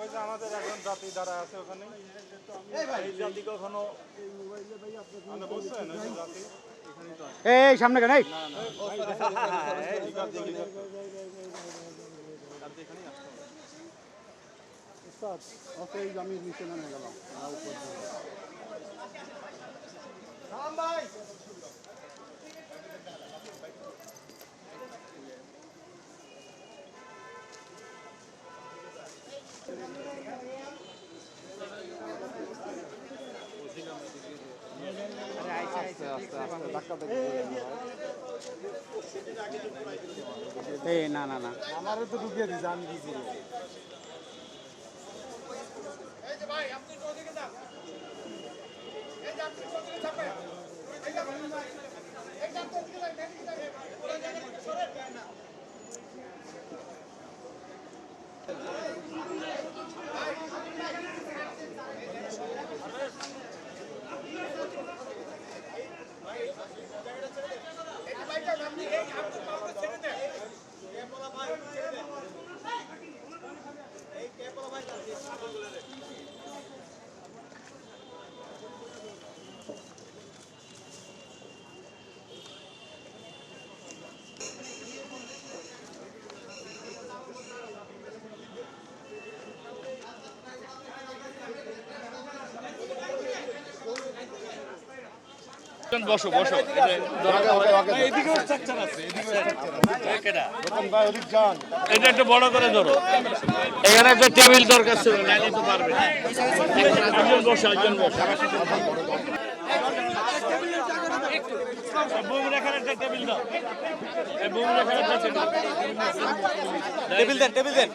ওই যে আমাদের এখন জাতি দ্বারা আছে ওখানে। এই জাতি কখনো বুঝছেন ওই জাতি? এই সামনে কেন? আমি নিচে নেমে গেলাম। এই না না না। আমারও তো ঢুকিয়ে দিয়েছে আমি দিয়েছি বসো বসো। এটা একটু বড় করে ধরো। এখানে একটা টেবিল দরকার ছিল নাইলে তো পারবে। একজন বসো একজন বসো। একটা টেবিল দাও। এই বুমুর এখানে একটা টেবিল টেবিল দেন টেবিল দেন।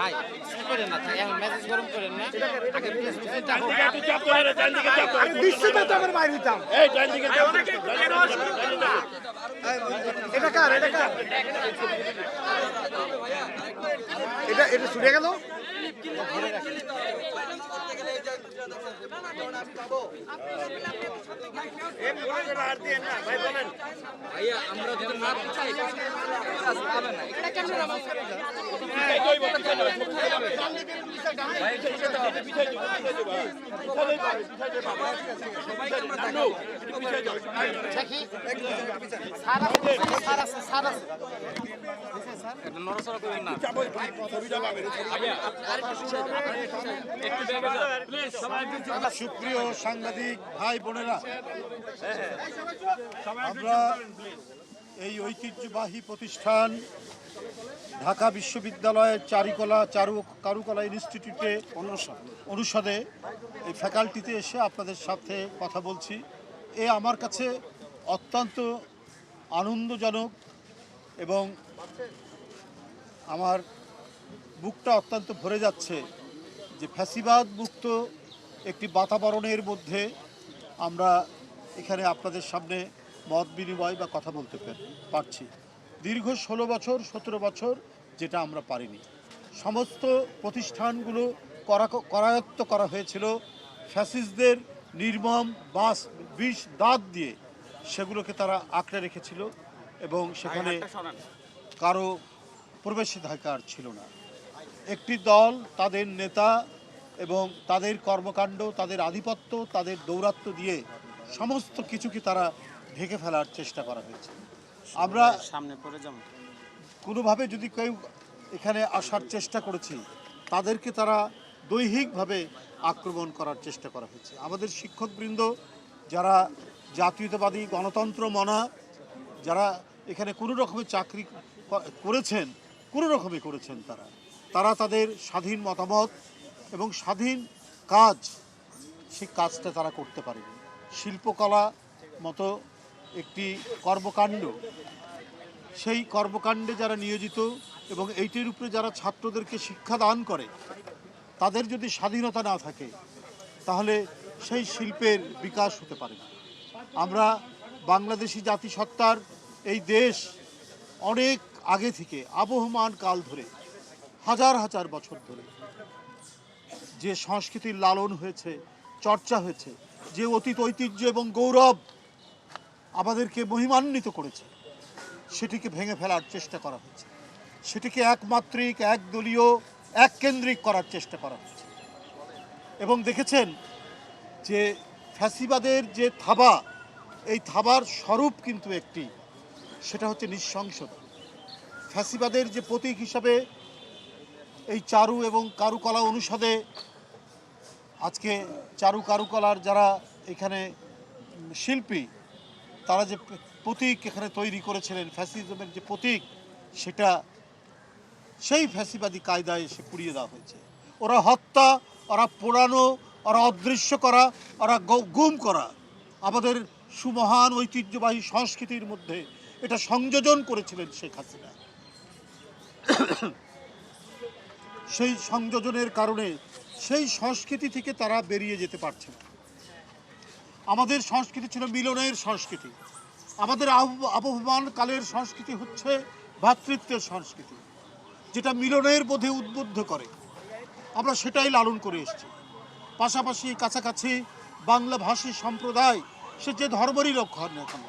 ভাই কি করেন না এখন মেসেজ গরম করেন না। আগে প্লিজ ডান দিকে একটু চাপ করে রে, ডান দিকে চাপ করে নিশ্চিত তো আমার বাইরে দিতাম এই ডান দিকে চাপ করে, ডান দিকে চাপ করে, ডান দিকে। এটা কার এটা কার? এটা এটা ছুটে গেল? নড়াচড়া করেন না সুপ্রিয় সাংবাদিক ভাই বোনেরা, আমরা এই ঐতিহ্যবাহী প্রতিষ্ঠান ঢাকা বিশ্ববিদ্যালয়ের চারিকলা চারু কারুকলা ইনস্টিটিউটে অনুষদে এই ফ্যাকাল্টিতে এসে আপনাদের সাথে কথা বলছি। এ আমার কাছে অত্যন্ত আনন্দজনক এবং আমার বুকটা অত্যন্ত ভরে যাচ্ছে। যে ফ্যাসিবাদ মুক্ত একটি বাতাবরণের মধ্যে আমরা এখানে আপনাদের সামনে মত বিনিময় বা কথা বলতে পারছি। দীর্ঘ ষোলো বছর সতেরো বছর যেটা আমরা পারিনি। সমস্ত প্রতিষ্ঠানগুলো করা করায়ত্ত করা হয়েছিল। ফ্যাসিসদের নির্মম বাস বিষ দাঁত দিয়ে সেগুলোকে তারা আঁকড়ে রেখেছিল এবং সেখানে কারও প্রবেশাধিকার ছিল না। একটি দল তাদের নেতা এবং তাদের কর্মকাণ্ড তাদের আধিপত্য তাদের দৌরাত্ম্য দিয়ে সমস্ত কিছুকে তারা ঢেকে ফেলার চেষ্টা করা হয়েছে। আমরা সামনে পড়ে যাব কোনোভাবে যদি কেউ এখানে আসার চেষ্টা করেছি তাদেরকে তারা দৈহিকভাবে আক্রমণ করার চেষ্টা করা হয়েছে। আমাদের শিক্ষকবৃন্দ যারা জাতীয়তাবাদী গণতন্ত্র মনা যারা এখানে কোনো রকমের চাকরি করেছেন কোনো রকমে করেছেন তারা। তারা তাদের স্বাধীন মতামত এবং স্বাধীন কাজ, সেই কাজটা তারা করতে পারেনি। শিল্পকলা মতো একটি কর্মকাণ্ড, সেই কর্মকাণ্ডে যারা নিয়োজিত এবং এইটির উপরে যারা ছাত্রদেরকে শিক্ষা দান করে, তাদের যদি স্বাধীনতা না থাকে, তাহলে সেই শিল্পের বিকাশ হতে পারে আমরা বাংলাদেশি জাতিসত্তার এই দেশ অনেক আগে থেকে, আবহমান কাল ধরে হাজার হাজার বছর ধরে। যে সংস্কৃতির লালন হয়েছে, চর্চা হয়েছে, যে অতীত ঐতিহ্য এবং গৌরব আমাদেরকে মহিমান্বিত করেছে, সেটিকে ভেঙে ফেলার চেষ্টা করা হয়েছে। সেটিকে একমাত্রিক, একদলীয় এক কেন্দ্রিক করার চেষ্টা করা হয়েছে। এবং দেখেছেন যে ফ্যাসিবাদের যে থাবা, এই থাবার স্বরূপ কিন্তু একটি, সেটা হচ্ছে নৃশংসতা ফ্যাসিবাদের যে প্রতীক হিসাবে এই চারু এবং কারুকলা অনুষদে আজকে চারু কারুকলার যারা এখানে শিল্পী, তারা যে প্রতীক এখানে তৈরি করেছিলেন, ফ্যাসিজমের যে প্রতীক, সেটা সেই ফ্যাসিবাদী কায়দায় এসে পুড়িয়ে দেওয়া হয়েছে। ওরা হত্যা, ওরা পোড়ানো, ওরা অদৃশ্য করা, ওরা গুম করা, আমাদের সুমহান ঐতিহ্যবাহী সংস্কৃতির মধ্যে এটা সংযোজন করেছিলেন শেখ হাসিনা। সেই সংযোজনের কারণে সেই সংস্কৃতি থেকে তারা বেরিয়ে যেতে পারছে আমাদের সংস্কৃতি ছিল মিলনের সংস্কৃতি। আমাদের আব- আবহমান কালের সংস্কৃতি হচ্ছে ভ্রাতৃত্বের সংস্কৃতি, যেটা মিলনের বোধে উদ্বুদ্ধ করে। আমরা সেটাই লালন করে এসেছি। পাশাপাশি কাছাকাছি বাংলা ভাষী সম্প্রদায়, সে যে ধর্মেরই লোক হন না কেন,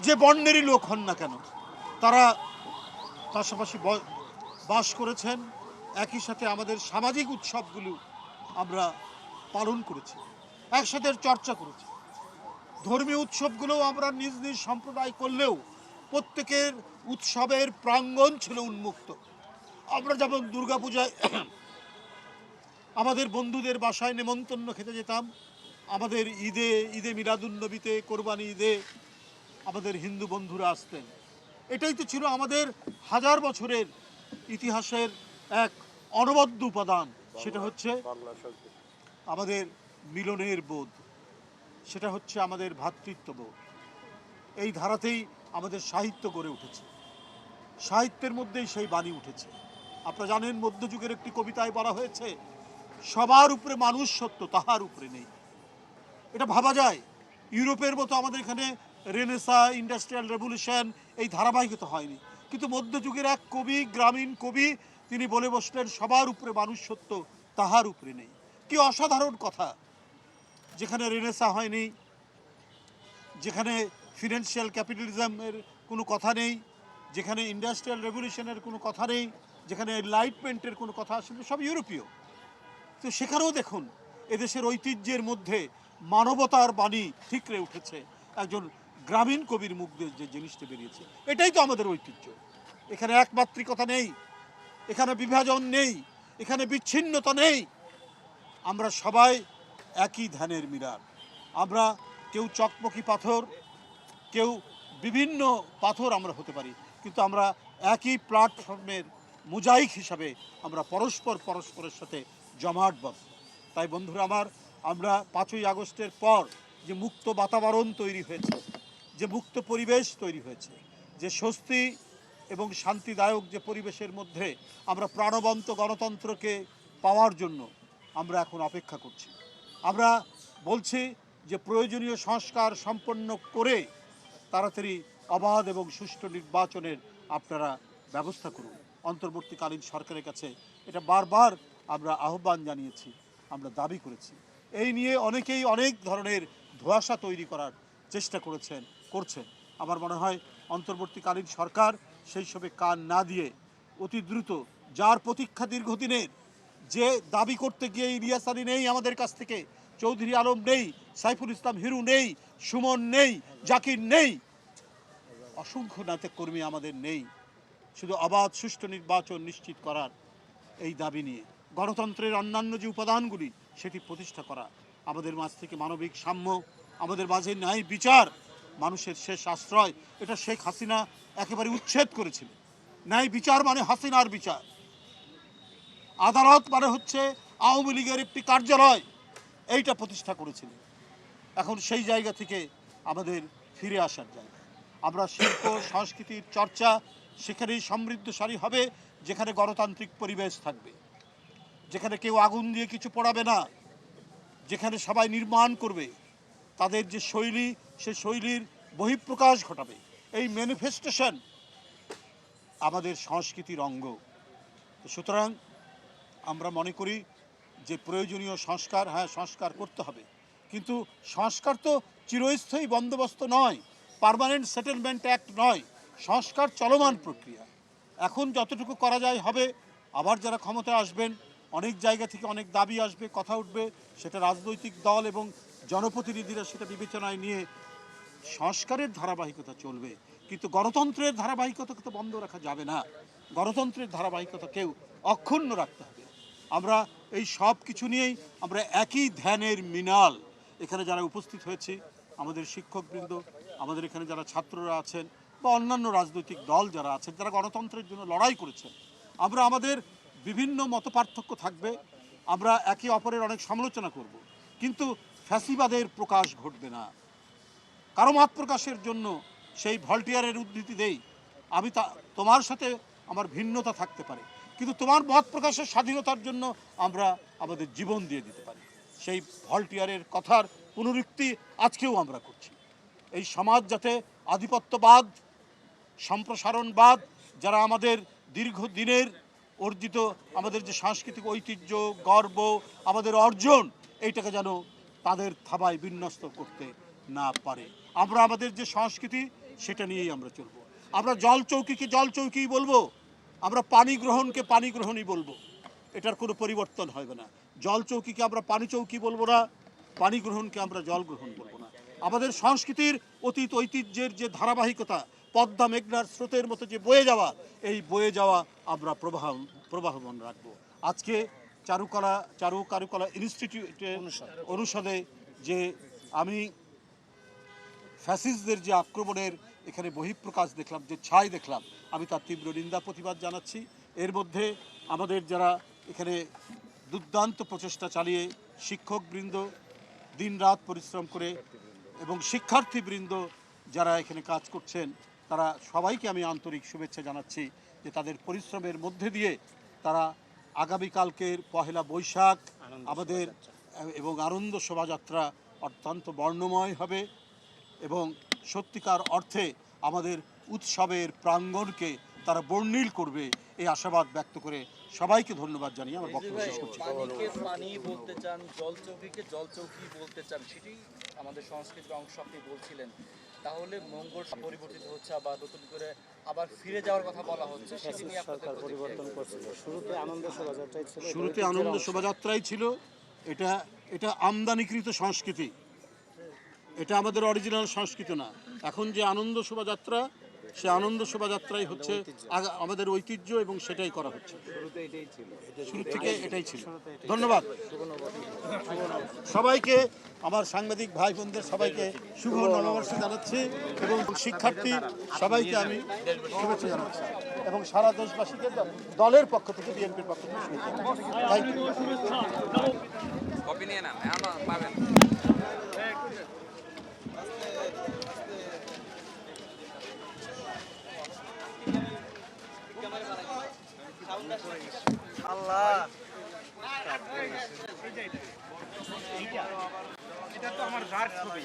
যে বর্ণেরই লোক হন না কেন, তারা পাশাপাশি বাস করেছেন একই সাথে আমাদের সামাজিক উৎসবগুলো আমরা পালন করেছি, একসাথে চর্চা করেছি। ধর্মীয় উৎসবগুলোও আমরা নিজ নিজ সম্প্রদায় করলেও প্রত্যেকের উৎসবের প্রাঙ্গণ ছিল উন্মুক্ত। আমরা যেমন দুর্গাপূজায় আমাদের বন্ধুদের বাসায় নেমন্তন্ন খেতে যেতাম, আমাদের ঈদে ঈদে মিলাদুন্নবীতে, কোরবানি ঈদে আমাদের হিন্দু বন্ধুরা আসতেন। এটাই তো ছিল আমাদের হাজার বছরের ইতিহাসের এক অনবদ্য উপাদান সেটা হচ্ছে আমাদের মিলনের বোধ সেটা হচ্ছে আমাদের ভ্রাতৃত্ববোধ এই ধারাতেই আমাদের সাহিত্য গড়ে উঠেছে। সাহিত্যের মধ্যেই সেই বাণী উঠেছে। আপনারা জানেন মধ্যযুগের একটি কবিতায় বলা হয়েছে সবার উপরে মানুষ সত্য তাহার উপরে নেই। এটা ভাবা যায়। ইউরোপের মতো আমাদের এখানে রেনেসা ইন্ডাস্ট্রিয়াল রেভলিউশন এই ধারাবাহিকতা হয়নি। কিন্তু মধ্যযুগের এক কবি গ্রামীণ কবি তিনি বলে বসলেন, সবার উপরে মানুষ সত্য তাহার উপরে নেই। কি অসাধারণ কথা। যেখানে রেনেসা হয়নি, যেখানে ফিনান্সিয়াল ক্যাপিটালিজমের কোনো কথা নেই, যেখানে ইন্ডাস্ট্রিয়াল রেভলিউশনের কোনো কথা নেই, যেখানে এনলাইটমেন্টের কোনো কথা আসলে সব ইউরোপীয়। তো সেখানেও দেখুন, এদেশের ঐতিহ্যের মধ্যে মানবতার বাণী ঠিকরে উঠেছে। একজন গ্রামীণ কবির মুখ দিয়ে যে জিনিসটা বেরিয়েছে, এটাই তো আমাদের ঐতিহ্য। এখানে একমাত্রিকতা নেই এখানে বিভাজন নেই, এখানে বিচ্ছিন্নতা নেই। আমরা সবাই একই ধ্যানের মিরার আমরা কেউ চকমকি পাথর, কেউ বিভিন্ন পাথর আমরা হতে পারি, কিন্তু আমরা একই প্ল্যাটফর্মের মোজাইক হিসাবে আমরা পরস্পর পরস্পরের সাথে জমাটবদ্ধ তাই বন্ধুরা আমার, আমরা পাঁচই আগস্টের পর যে মুক্ত বাতাবরণ তৈরি হয়েছে, যে মুক্ত পরিবেশ তৈরি হয়েছে, যে স্বস্তি এবং শান্তিদায়ক যে পরিবেশের মধ্যে আমরা প্রাণবন্ত গণতন্ত্রকে পাওয়ার জন্য আমরা এখন অপেক্ষা করছি। আমরা বলছি যে প্রয়োজনীয় সংস্কার সম্পন্ন করে তাড়াতাড়ি অবাধ এবং সুষ্ঠু নির্বাচনের আপনারা ব্যবস্থা করুন। অন্তর্বর্তীকালীন সরকারের কাছে এটা বারবার আমরা আহ্বান জানিয়েছি, আমরা দাবি করেছি। এই নিয়ে অনেকেই অনেক ধরনের ধোঁয়াশা তৈরি করার চেষ্টা করেছেন, করছেন। আমার মনে হয় অন্তর্বর্তীকালীন সরকার সেই সবে কান না দিয়ে অতি দ্রুত, যার প্রতীক্ষা দীর্ঘদিনের, যে দাবি করতে গিয়ে ইলিয়াস আলী নেই আমাদের কাছ থেকে, চৌধুরী আলম নেই, সাইফুল ইসলাম হিরু নেই, সুমন নেই, জাকির নেই, অসংখ্য নাটক কর্মী আমাদের নেই। শুধু অবাধ, সুষ্ঠু নির্বাচন নিশ্চিত করার এই দাবি নিয়ে। গণতন্ত্রের অন্যান্য যে উপাদানগুলি, সেটি প্রতিষ্ঠা করা। আমাদের মাঝ থেকে মানবিক সাম্য, আমাদের মাঝে ন্যায় বিচার মানুষের শেষ আশ্রয়, এটা শেখ হাসিনা একেবারে উচ্ছেদ করেছিল ন্যায় বিচার মানে হাসিনার বিচার। আদালত মানে হচ্ছে আওয়ামী লীগের একটি কার্যালয়, এইটা প্রতিষ্ঠা করেছিল এখন সেই জায়গা থেকে আমাদের ফিরে আসার জায়গা। আমরা শিল্প, সংস্কৃতির চর্চা সেখানেই সমৃদ্ধশালী হবে, যেখানে গণতান্ত্রিক পরিবেশ থাকবে। যেখানে কেউ আগুন দিয়ে কিছু পড়াবে না। যেখানে সবাই নির্মাণ করবে। তাদের যে শৈলী সে শৈলীর বহিঃপ্রকাশ ঘটাবে। এই ম্যানিফেস্টেশন আমাদের সংস্কৃতির অঙ্গ। সুতরাং আমরা মনে করি যে প্রয়োজনীয় সংস্কার হ্যাঁ সংস্কার করতে হবে। কিন্তু সংস্কার তো চিরস্থায়ী বন্দোবস্ত নয় পার্মানেন্ট সেটেলমেন্ট অ্যাক্ট নয়, সংস্কার চলমান প্রক্রিয়া। এখন যতটুকু করা যায় হবে, আবার যারা ক্ষমতায় আসবেন, অনেক জায়গা থেকে অনেক দাবি আসবে, কথা উঠবে, সেটা রাজনৈতিক দল এবং জনপ্রতিনিধিরা সেটা বিবেচনায় নিয়ে সংস্কারের ধারাবাহিকতা চলবে, কিন্তু গণতন্ত্রের ধারাবাহিকতাকে তো বন্ধ রাখা যাবে না। গণতন্ত্রের ধারাবাহিকতাকেও অক্ষুণ্ণ রাখতে হবে। আমরা এই সব কিছু নিয়েই আমরা একই ধ্যানের মিনাল এখানে যারা উপস্থিত হয়েছি, আমাদের শিক্ষকবৃন্দ, আমাদের এখানে যারা ছাত্ররা আছেন বা অন্যান্য রাজনৈতিক দল যারা আছেন যারা গণতন্ত্রের জন্য লড়াই করেছেন। আমরা আমাদের বিভিন্ন মতপার্থক্য থাকবে, আমরা একে অপরের অনেক সমালোচনা করব, কিন্তু ফ্যাসিবাদের প্রকাশ ঘটবে না। কারও মত প্রকাশের জন্য সেই ভলটিয়ারের উদ্ধৃতি দেই। আমি তা, তোমার সাথে আমার ভিন্নতা থাকতে পারে। কিন্তু তোমার মত প্রকাশের স্বাধীনতার জন্য আমরা আমাদের জীবন দিয়ে দিতে পারি। সেই ভলটিয়ারের কথার পুনরুক্তি আজকেও আমরা করছি। এই সমাজ যাতে আধিপত্যবাদ, সম্প্রসারণবাদ, যারা আমাদের দীর্ঘদিনের অর্জিত আমাদের যে সাংস্কৃতিক ঐতিহ্য, গর্ব, আমাদের অর্জন, এইটাকে যেন তাদের থাবায় বিন্যস্ত করতে না পারে। আমরা আমাদের যে সংস্কৃতি সেটা নিয়েই আমরা চলব। আমরা জল চৌকিকে জল চৌকিই বলব আমরা পানি গ্রহণকে পানি গ্রহণই বলব। এটার কোনো পরিবর্তন হবে না। জল চৌকিকে আমরা পানি চৌকি বলব না পানি গ্রহণকে আমরা জল গ্রহণ বলব না। আমাদের সংস্কৃতির অতীত ঐতিহ্যের যে ধারাবাহিকতা পদ্মা মেঘনার স্রোতের মতো যে বয়ে যাওয়া এই বয়ে যাওয়া আমরা প্রবাহ প্রবাহমান রাখব। আজকে চারুকলা চারু কারুকলা ইনস্টিটিউটের অনুষদে যে আমি ফ্যাসিস্টদের যে আক্রমণের এখানে বহিঃপ্রকাশ দেখলাম যে ছাই দেখলাম আমি তার তীব্র নিন্দা প্রতিবাদ জানাচ্ছি। এর মধ্যে আমাদের যারা এখানে দুর্দান্ত প্রচেষ্টা চালিয়ে শিক্ষকবৃন্দ দিনরাত পরিশ্রম করে এবং শিক্ষার্থীবৃন্দ যারা এখানে কাজ করছেন তারা সবাইকে আমি আন্তরিক শুভেচ্ছা জানাচ্ছি যে তাদের পরিশ্রমের মধ্যে দিয়ে তারা আগামীকালকের পহেলা বৈশাখ আমাদের এবং আনন্দ শোভাযাত্রা অত্যন্ত বর্ণময় হবে। এবং সত্যিকার অর্থে আমাদের উৎসবের প্রাঙ্গণকে তারা বর্ণিল করবে এই আশাবাদ ব্যক্ত করে সবাইকে ধন্যবাদ জানিয়ে আমার বক্তব্য শেষ করছি। পানিকে পানি বলতে চান জল চৌকিকে জল চৌকি বলতে চান সেটি আমাদের সংস্কৃতির অংশ আপনি বলছিলেন। তাহলে মঙ্গল পরিবর্তিত হচ্ছে আবার নতুন করে আবার ফিরে যাওয়ার কথা বলা হচ্ছে সেটি নিয়ে আপনাদের শুরুতে আনন্দ শোভাযাত্রায় ছিল শুরুতে আনন্দ শোভাযাত্রাই ছিল। এটা এটা আমদানিকৃত সংস্কৃতি। এটা আমাদের অরিজিনাল সংস্কৃতি না। এখন যে আনন্দ শোভাযাত্রা সে আনন্দ শোভাযাত্রাই হচ্ছে আমাদের ঐতিহ্য এবং সেটাই করা হচ্ছে। শুরুতে শুরু থেকে এটাই ছিল। ধন্যবাদ। সবাইকে আমার সাংবাদিক ভাই বোনদের সবাইকে শুভ নববর্ষ জানাচ্ছি এবং শিক্ষার্থী সবাইকে আমি শুভেচ্ছা জানাচ্ছি। এবং সারা দেশবাসীকে দলের পক্ষ থেকে বিএনপির পক্ষ থেকে শুভেচ্ছা থ্যাংক ইউ পাবেন এটা তো আমার গার্ড ছবি।